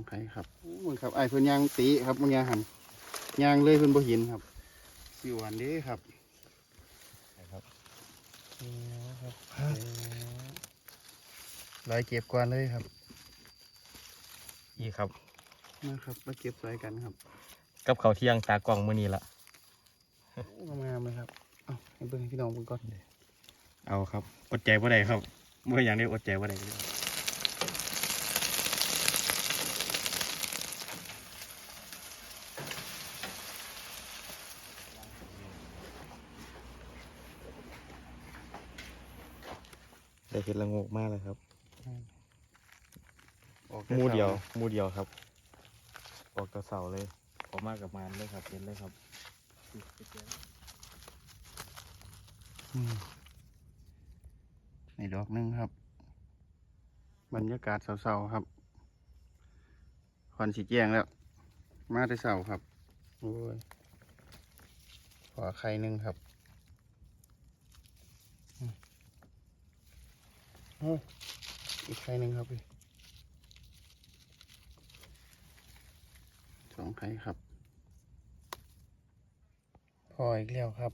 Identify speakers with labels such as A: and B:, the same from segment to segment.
A: ของใครครับโอ้มึงครับไอ้เพิ่นยางตีครับมึงยางหันยางเลยเพิ่นบ่เห็นครับสิหวานเด้ครับ
B: ครับ
A: นี่ครับลอยเก็บก่อนเลยครับ
B: นี่ครับ
A: นะครับมาเก็บใส่กันครับ
B: กับเขาวเที่ยงตากล่องมื้อนี้ละ
A: โอ้งามๆเลยครับเอาให้เบิ่งให้พี่น้องเบิ่งก่อน
B: เอาครับอดใจบ่ได้ครับเมื่ออย่างนี้อดใจบ่ได้ได้ เห็ดละโงกมากเลยครับ
A: ออก
B: หมูเดียว
A: แต่ช้า
B: หมูเดียวครับ ออกแตะเสาเลยออกมากกับมานเลยครับเห็นเลยครับ
A: อืมนี่ดอกหนึงครับ บรรยากาศเศร้าๆครับควันสีแจ้งแล้ว มาแต่เศร้าครับโอ้ยขอไข่หนึ่งครับอืม โอ้ยอีกไข่หนึ่งครับพี่สองไข่ครับ พออีกแล้วครับ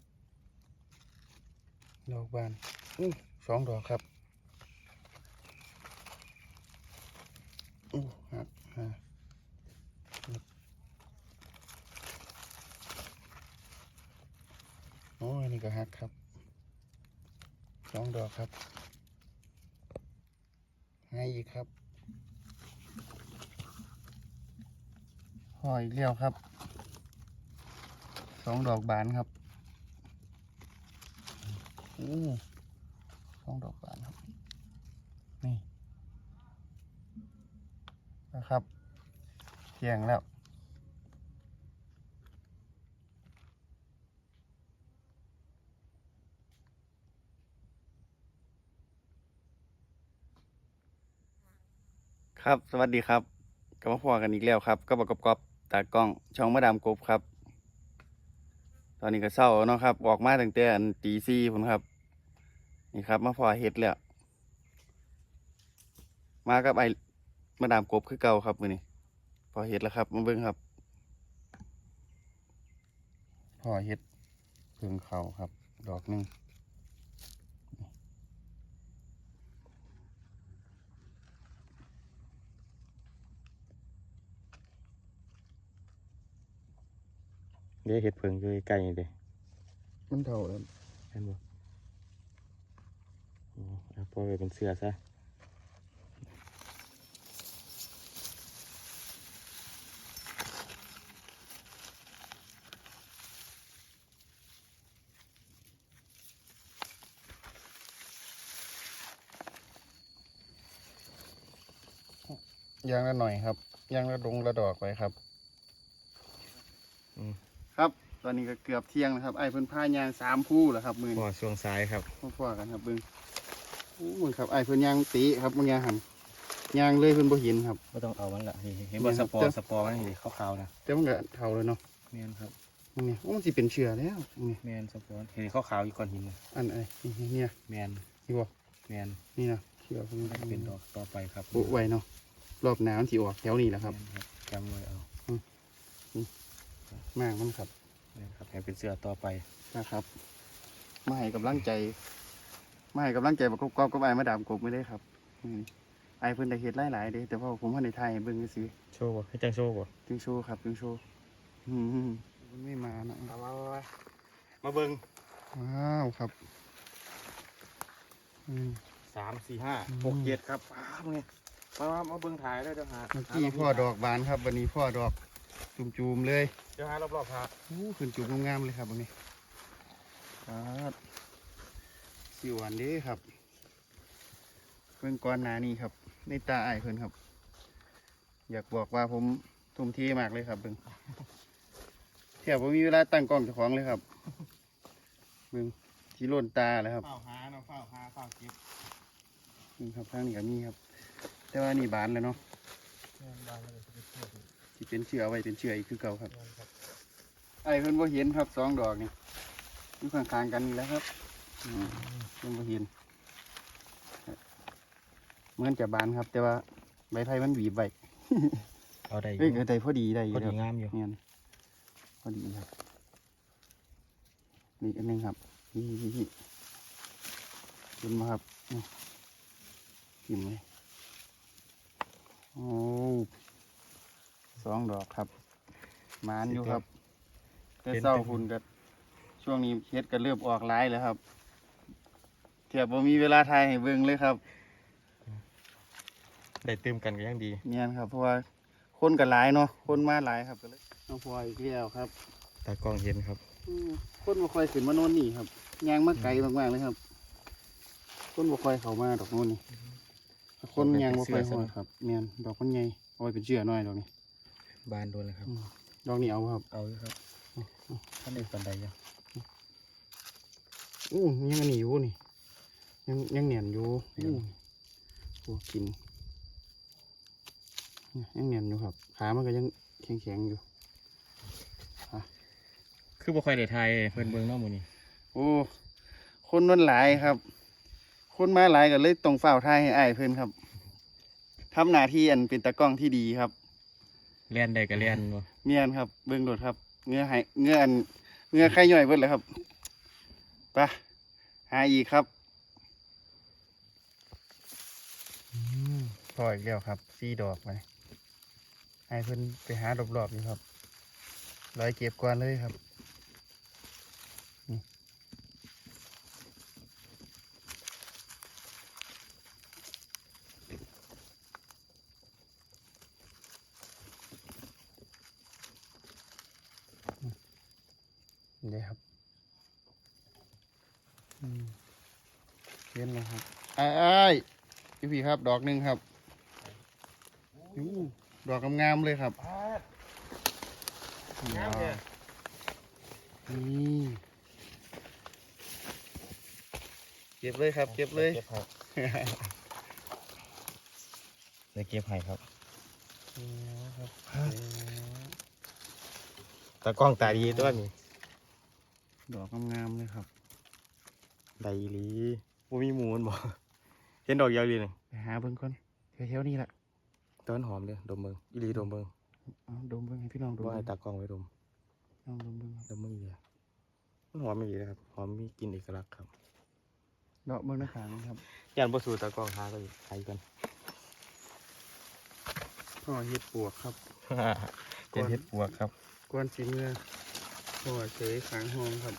A: ดอกบานอู้สองดอกครับอู้หักฮะโอ้อันนี้ก็หักครับสองดอกครับให้ อีกครับหอยอีกแล้วครับสองดอกบานครับอู้สองดอกบานครับ นี่นะครับเที่ยงแล้ว ครับสวัสดีครับกลับมาพอกันอีกแล้วครับ ก็บอกกอบๆตากล้องช่องมาดามกบครับ ตอนนี้ก็เศร้าเนาะครับออกมาตั้งแต่อันตีสี่ผมครับ นี่ครับมาพอเห็ดแล้วมากับไอมาดามกบคือเก่าครับมือนี้พอเห็ดแล้วครับมาเบิ่งครับพอเห็ดเพิ่งเขาครับ ดอกหนึ่ง。
B: เดี๋ยวเห็ดเพิงอยู่ใกล้ๆนี่เด้
A: มันเท่าแล้ว
B: เห็นบ่อ๋อเอาปล่อยไปเป็นเสือซะ
A: ยางละหน่อยครับยางละดงละดอกไปครับ
B: อืม
A: ครับ ตอนนี้ก็เกือบเที่ยงนะครับ ไอ้เพิ่นพายางสามคู่แล้วครับมือ
B: พ
A: นี้
B: อช่วงซ้ายครับ
A: มาพอกันครับเบิ่งโอ้มึงครับไอ้เพิ่นยางตีครับมึงยางหันยางเลยเพิ่นบ่เห็นครับ
B: ไม่ต้องเอามันละเห็นเห็น
A: เนี่
B: บ่
A: ย
B: สปอ
A: จะ
B: ร์สปอร์มันเห็นขาวๆนะ
A: แต่มันก็เท่าเลยเนาะ
B: แมนครับ
A: มึงเนี่ยโอ้มันสิเป็นเชื้อแล้วนี่
B: แมนสปอร์เห็นขาวๆอยู่ก้อนหินนะ
A: อันไอ้นี่เนี่ย
B: แมน
A: นี่บ่
B: แมน
A: นี่นะเชื้อเพิ่น
B: น่าจะเป็นดอกต่อไปครับ
A: ปุไว้เนาะรอบหน้ำมันสิออกแถวนี้แหละครับ
B: แม่นครับจำไว้เอา
A: มากมันครับ
B: แม่นครับให้เป็นเสือต่อไป
A: นะครับมาให้กำลังใจมาให้กำลังใจประกอบกับไอ้มาดามกบไม่ได้ครับอืมไอ้เพิ่นได้เฮ็ดหลายๆเด้แต่ว่าผมเพิ่นได้ถ่ายให้เบิ่งซื่อ
B: โชว์บ่ให้จังโชว์บ่
A: จึงโชว์ครับจึงโชว์อืมมันไม่มานะ
B: มามามามาเบิ่ง
A: ว้าวครับอืม
B: สามสี่ห้า
A: อืม
B: หกเจ็ดครับอ้าวไงมามามาเบิ่งถ่ายเลยเดี๋ยวหา
A: เมื่อกี้พ่อดอกบานครับ วันนี้พ่อดอก จุ่มๆเลย
B: เดี๋ยวหารอบๆหา
A: อู้ขึ้นจุ่มงามๆเลยครับวันนี้ครับสิหวานเด้ครับเพิ่งก้อนหนานี่ครับ ในตาไอายเพิ่นครับ อยากบอกว่าผมทุ่มเทมากเลยครับเบิ่งแถบผมมีเวลาตั้งกล้องเจ้าของเลยครับเบิ่งที่ล้นตาเลยครับ
B: เฝ้าหาเนาะเฝ้าหาเฝ้าเก็บ
A: นี่ครับข้างนี้ก็มีครับ แต่ว่านี่บานแล้วเนาะ
B: แม่นบ้านเลยจะไปเที่ยวดู
A: ที่เป็นเชื้อไว้เป็นเชื้ออีกคือเก่าครับ
B: แม่นครับ
A: ไอ้เพิ่นบ่เห็นครับสองดอกนี่อยู่ข้างๆกันนี่แหล้วครับอืมเพิ่นบ่เห็นเหมือนจะบานครับ แต่ว่าใบไผ่มันหวีบไว้
B: เอาได้อ
A: เอ้ย
B: ยู่
A: ก็ได้พอดีได้อ
B: พ
A: ยู่
B: อดี
A: ครับ
B: งามอยู่
A: เนี่ยพอดีครับนี่อันหนึงครับนี่นี่นี่ขึ้นมาครับนี่กินเลยโอ้ สองดอกครับหมานอยู่ครับ แต่เศร้าคุณก็ช่วงนี้เฮ็ดก็เริ่มออกหลายแล้วครับเทียบว่ามีเวลาทายให้เบิ่งเลยครับ
B: ได้เติมกันก็ยังดี
A: เนี่ยครับเพราะว่าคนก็หลายเนาะคนมาหลายครับก็เลยน้องพลอยอีกแล้วครับ
B: ตากล้องเห็นครับ
A: อืมคนบ่ค่อยขึ้นมาโน่นนี่ครับยางมาไกลมากๆเลยครับ คนบ่ค่อยเข้ามาดอกโน่นนี่คนยางบ่ค่อยฮอดครับเมียนดอกมันใหญ่เอาไว้เป็นเชื่อน้อยดอกนี้
B: บานโดนเลยครับ
A: อืมดอกนี้เอาครับ
B: เอาอยู่ครับท่านได้ปันใดยัง
A: อู้ยังอันนี้อยู่นี่ ยังยังเหนียนอยู่อู้ตัวกินเนี่ยยังเหนียนอยู่ครับ ขามันก็ยังแข็งๆอยู่
B: คือบ่ค่อยได้ทายเพิ่นเบิ่งเนาะมื้อนี้
A: โอ้คนมันหลายครับ คนมาหลายก็เลยต้องเฝ้าท่ายให้อ้ายเพิ่นครับทำหน้าที่อันเป็นตากล้องที่ดีครับ
B: เลียนได้ก็เลียนบ่
A: เมียนครับ เบิ่งโดดครับเงื้อให้เงื้ออันเงื้อไข่ย่อยเบิดเลยครับไปหาอีกครับอืมพออีกแล้วครับสี่ดอกไปให้เพิ่นไปหารอบๆอยู่ครับร้อยเก็บก่อนเลยครับ นี่ครับอืมเห็นแล้วครับ ไอ้ไอ้ายพี่พี่ครับดอกหนึ่งครับอู้ดอกงามๆเลยครับนี่เก็บเลยครับเก็บเลย
B: เก็บให้ได้เก็บให้ครับ
A: นี่ครับ
B: ตากล้องตาดีตัวนี้
A: ดอกงามๆเลยครับ
B: ได้อีหลีบ่มีหมูมันบ่ เห็นดอกยาวอีหลีนี่
A: ไปหาเบิ่งก่อนแถวๆนี้แหละ
B: ต้นหอมเด้อดมเบิ่งอีหลีดมเบิ่ง
A: เอาดมเบิ่งให้พี่น้องดม
B: บ่ให้
A: เบิ่ง
B: ตากล้องไว้ดม
A: ลองดมเบิ่งครับ
B: ดมเบิ่งอีหลีอะมันหอมอีหลีนะครับหอมมีกลิ่นเอกลักษณ์ครับ
A: ดอกเบิ่งนะคะนะครับ
B: ย่านบ่สู่ตากล้องหาก็อีกหายกัน
A: พ่อเฮ็ดปวกครับ
B: เป็นเฮ็ดปวกครับ
A: กวนสีเมื่อพ่อเฉยขางห้องครับ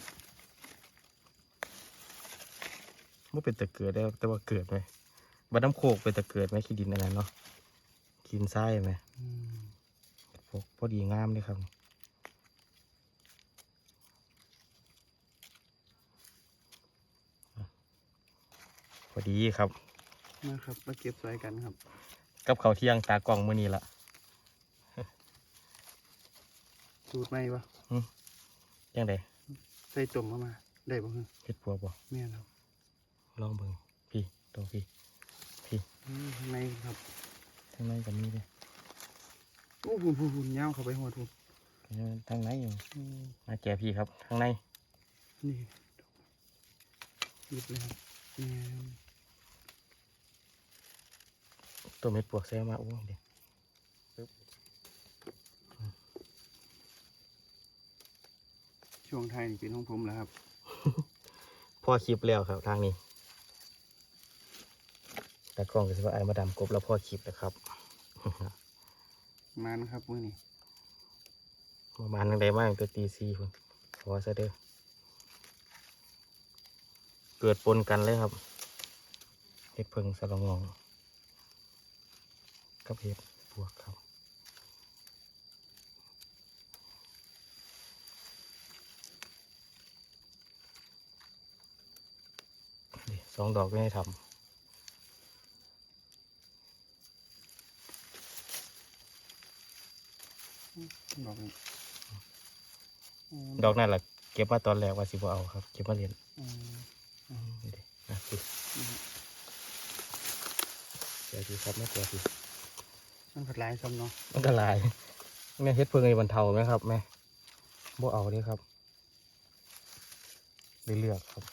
B: มันเป็นตะเกิดได้แต่ว่าเกิดไหม บัดน้ำโคกเป็นตะเกิดไหมขี้ดินอะไรเนาะกินไส้ไหม
A: อืม
B: พวกพอดีงามเลยครับพอดีครับ
A: มาครับมาเก็บใส่กันครับ
B: กับเขาวเที่ยงตากล่องมื้อนี้ละ
A: สูตรไหมวะ
B: ยังได
A: ใส่ต้มเข้ามา ได้บ่ฮะ
B: เฮ็ดปัวบ่
A: แม่นครับ
B: ลองเบิ่งพี่ตัวพี่
A: อืม ข้างในครับ
B: ทั้งในก็มีเลย
A: โอ้หุ่นหุ่นหุ่นยาวเข้าไปหัวทุก
B: ทั้งในอยู่
A: อืม
B: มาแก่พี่ครับทั้งใน
A: นี่หยิบเลยครับแม่น
B: ตัวเม็ดปวกแซ่มาโอ้เดี๋ยว
A: ช่วงไทายนี่เป็นของผมแล้วครับ
B: พอคลิปแล้วครับทางนี้ แต่กล้องก็สิว่าไอ้มาดำกบแล้วพอคลิปนะครับ
A: มานะครับมื้อนี้
B: ประมาณตั้งแต่มาตั้งแต่ตีสี่พุ่นขอซะเด้อเกิดปนกันเลยครับเห็ดเพิงสะลองงองกับเห็ดปวกครับนี่สองดอกไม่ให้ท
A: ดอกนี้อืมำ
B: ดอกนั่นแหละเก็บมาตอนแรกว่าสิบ่เอาครับ เก็บมาเรียน
A: อืม
B: นี่ดินะสิ
A: อืม
B: เดี๋ยวสิครับไม่เสียสิ
A: มันผัดลายซ้ำเนาะ
B: มันก็หลายแม่เฮ็ดเพิ่งในบรรเทาไหมครับแม่บ่เอาเด้ครับได้เลือกครับ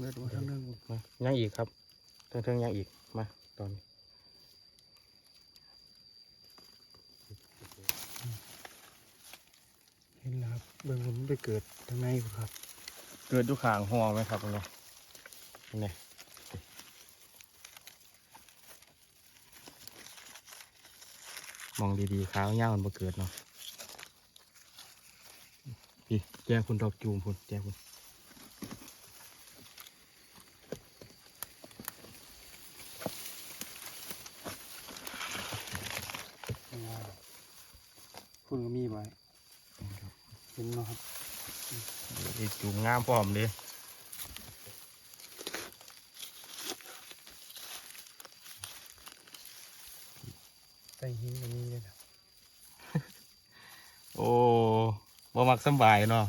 A: เมื่อตัวทั้งเรื่อง
B: มายังอีกครับเทิงเทิงยังอีกมาตอนนี้
A: เห็นแล้วครับเบิ่งผมไปเกิดทางในบ่ครับ
B: เกิดอยู่ข้างห้องไหมครับตรงนี้นี่มองดีๆขาวเงามันบ่เกิดเนาะพี่แจ้งคุณดอกจูมคุณแจ้งคุณ
A: คุณก็มีไว้เห็นเนาะครับ
B: อีจูมงามพร้อมเลย
A: ใส่หินก็มีเลยครับ
B: โอ้บ่มักสำบายเนาะ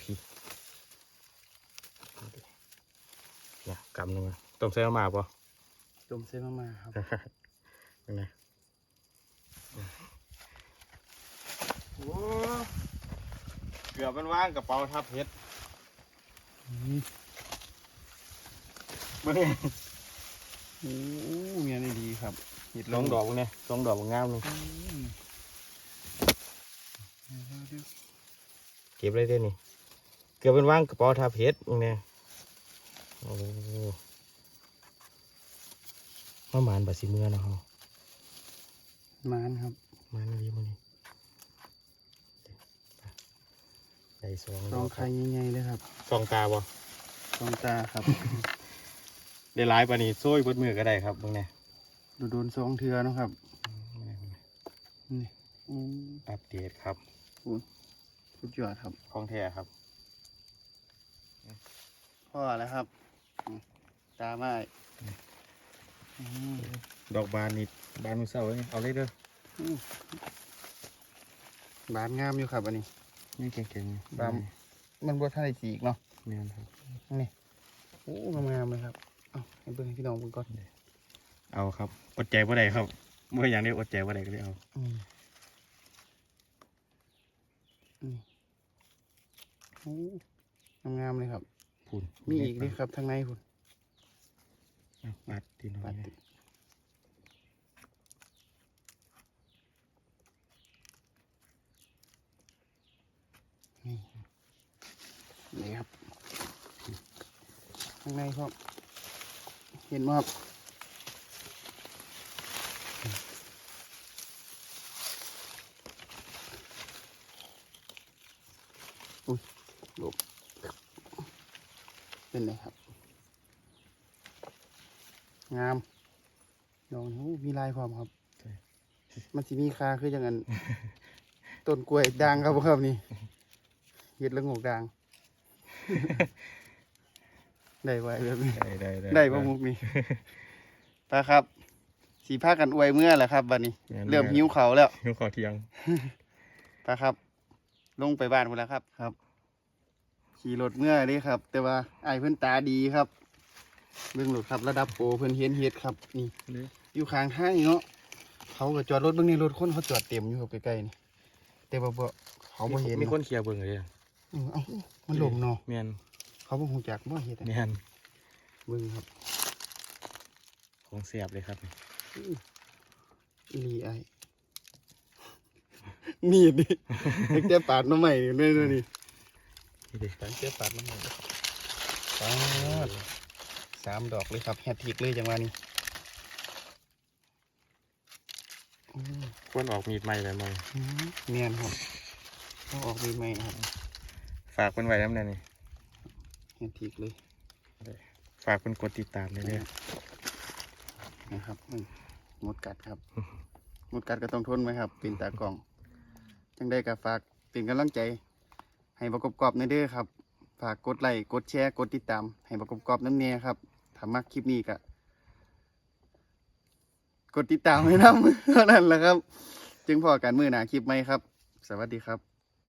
B: พี่เนี่ยกำหนึ่งอะต้มใส่มาป่ะ
A: จมเส้นมาๆครับ
B: เป็นไงโอ้เกือบมันว่างกระเป๋าทับเพชร
A: อืม
B: เบิ่ง
A: โอ้เมียนี่ดีครับเห็ด
B: สองดอกเนี่ยสองดอกงามเลย
A: อืม
B: เก็บเลยเด้นี่ เกือบเป็นว่างกระเป๋าทับเพชรมึงเนี่ยโอ้ มาหมานบาสิเมื่อเนาะเฮามา
A: นครับ
B: มานนี่มันนี่ได้สอง
A: ส
B: ด
A: อ
B: องก
A: ไข่ใหญ่ๆเลยครับ
B: สองตาบ่
A: สองตาครับ
B: ได้หลายปานนี้โซ่ยเบดมือก็ได้ครับมึงเนี่ย
A: ดูโดนสองเทือเนาะครับนี่อืม
B: อัปเดตครับ
A: สุดยอดครับ
B: ของแท้ครับ
A: พ่อแล้วครับอืมตาไม้อืม
B: ดอกบานนี่บานมือเศร้าเลยเอาเลยเด้อ
A: อืมบานงามอยู่ครับอันนี้
B: นี่เก่งๆ
A: บานมันบ่ทันได้สีกเนาะ
B: แม่นครับ
A: นี่โอ้งามๆเลยครับเอาให้เบิ่งให้พี่น้องเบิ่งก่อน
B: เอาครับอดใจว่าใดครับเมื่ออย่างนี้อดใจว่าใดก็ได้เอา
A: อืมนี่โอ้งามๆเลยครับ
B: พูน
A: มีอีกนี่ครับทางในพุ่น
B: เอา ปัดทีน้อ
A: ปั
B: ย
A: ด
B: นะ
A: ติดนี่นี่ครับ ข้างในครับ เห็นไหมครับอุ้ยหลบเป็นไงครับ งามดอกนี้โอ้มีลายพร้อมครับ มันสิมีคาคือจังนั้น ต้นกล้วยด่างครับบ่ครับนี่เห็ดละโงกด่าง ได้ไว้แบบนี้
B: ได้ได้ได้
A: ได้บ่มุกนี่ตาครับ สีผ้ากันอวยเมื่อแหละครับบัดนี้
B: แม่น
A: เริ่มหิวเขาวแล้ว
B: หิวขอเที่ยง
A: ตาครับ ลงไปบ้านหมดแล้วครับ ครับ ขี่รถเมื่อเด้ครับ แต่ว่าไอ้ายเพิ่นตาดีครับ เบิ่งรถครับระดับโปรเพิ่นเห็นเฮ็ดครับนี่อยู่ข้างทางนี่เนาะเขาก็จอดรถเบิ่งนี่รถคนเขาจอดเต็มอยู่ครับใกล้ๆนี่แต่ว่าบ่เขาบ่เห็น
B: มีคนเคลียร์เบิ่งเลยอะ
A: เออเอ้ามันหลมเนาะ
B: แม่น
A: เขาบ่ฮู้จักบ่เฮ็ดอะ
B: แม่น
A: เบิ่งครับ
B: ของเสียบเลยครับ
A: อีหลีไอ้มีดดิตั้งแต่ปาดมาใหม่นี่เลยนี่
B: นี่ดิ
A: ตั้งแต่ปาดมาใหม่ปาด สามดอกเลยครับแฮตทริกเลยจังหวะนี้อืม
B: ควรออกมีดใหม่ไปไหม
A: อืมเนียนครับเอาออกใหม่ๆครับ
B: ฝากเพิ่นไว้น้ำแน่นี่
A: แฮตทริกเลย
B: ฝากเพิ่นกดติดตามเลยเด้อ
A: นะครับอืมหมดกัดครับหมดกัดก็ต้องทนไหมครับเป็นตากล่อง จังได้ก็ฝากเป็นกำลังใจ ให้ประกอบกรอบในเด้อครับ ฝากกดไลค์กดแชร์กดติดตาม ให้ประกอบกรอบน้ำเนียครับ ถ้ามักคลิปนี้ก็กดติดตามให้น้ำเท่านั้นแหละครับ จึงพอกันมือหนาคลิปไหมครับ สวัสดีครับ